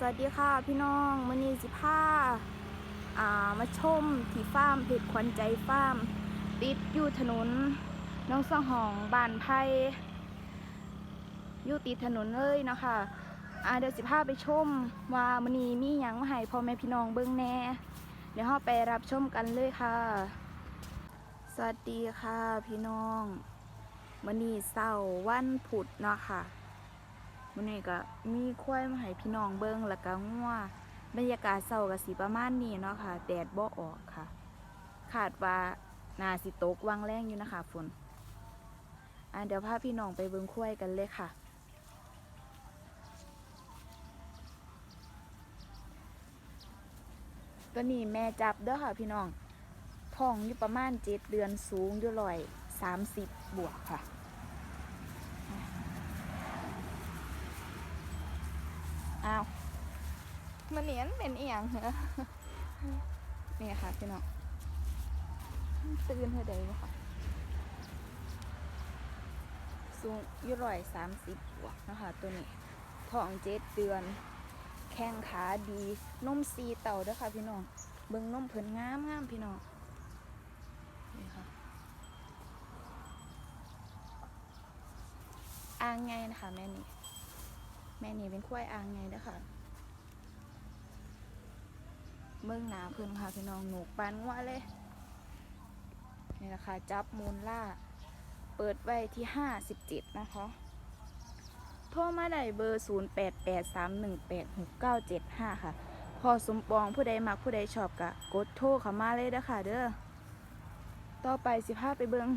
สวัสดีค่ะพี่น้องมือนีสิพาอ่ามาชมที่ฟาร์มเพชรขวัญใจฟาร์ม ติดอยู่ถนนน้องสองหองบ้านไผ่อยู่ติดถนนเลยนะคะอ่าเดี๋ยวสิพาไปชมว่ามือนีมีหยังมาให้พ่อแม่พี่น้องเบิ่งแน่ เดี๋ยวเราไปรับชมกันเลยค่ะ สวัสดีค่ะพี่น้องมือนีเสาร์วันพุธเนาะค่ะ วันนี้ก็มีควายมาให้พี่น้องเบิ่งแล้วก็งัวบรรยากาศเศร้ากับสีประมาณนี้เนาะค่ะแดดบ่ออกค่ะ ขาดว่านาสิตกวังแรงอยู่นะคะฝนอะเดี๋ยวพาพี่น้องไปเบิ่งควายกันเลยค่ะตัวนี้แม่จับเด้อค่ะพี่น้องท้องอยู่ประมาณเจ็ดเดือนสูงอยู่ร้อยสามสิบบวกค่ะ อ้าวมันเนียนเป็นเอียงเหรอนี่ค่ะพี่น้องตื่นเท่าใดวะค่ะสูงยี่ร้อยสามสิบบวกนะคะตัวนี้ท้องเจ็ดเดือน แข้งขาดีนมซีเต่าด้วยค่ะพี่น้องเบิ่งนมเพิ่นงามงามพี่น้องนี่ค่ะอ่างไงนะคะแม่นี่ แม่นี่เป็นควายอ่างไงเด้อค่ะเมืองหนาเพิ่นค่ะพี่น้องหนูปานงัวเลยนี่แหละคะจับมูลล่า เปิดไว้ที่ห้าสิบเจ็ดนะคะ โทรมาได้เบอร์ศูนย์แปดแปดสามหนึ่งแปดหกเก้าเจ็ดห้าค่ะ พอสมปองผู้ใดมักผู้ใดชอบกะกดโทรเข้ามาเลยเด้อค่ะเด้อต่อไปสิพาไปเบิง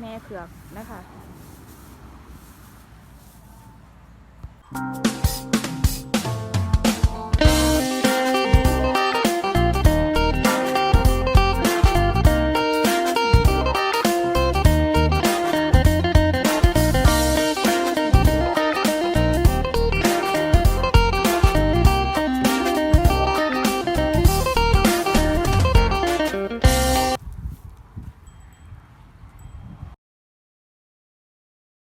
แม่เผือกนะคะ you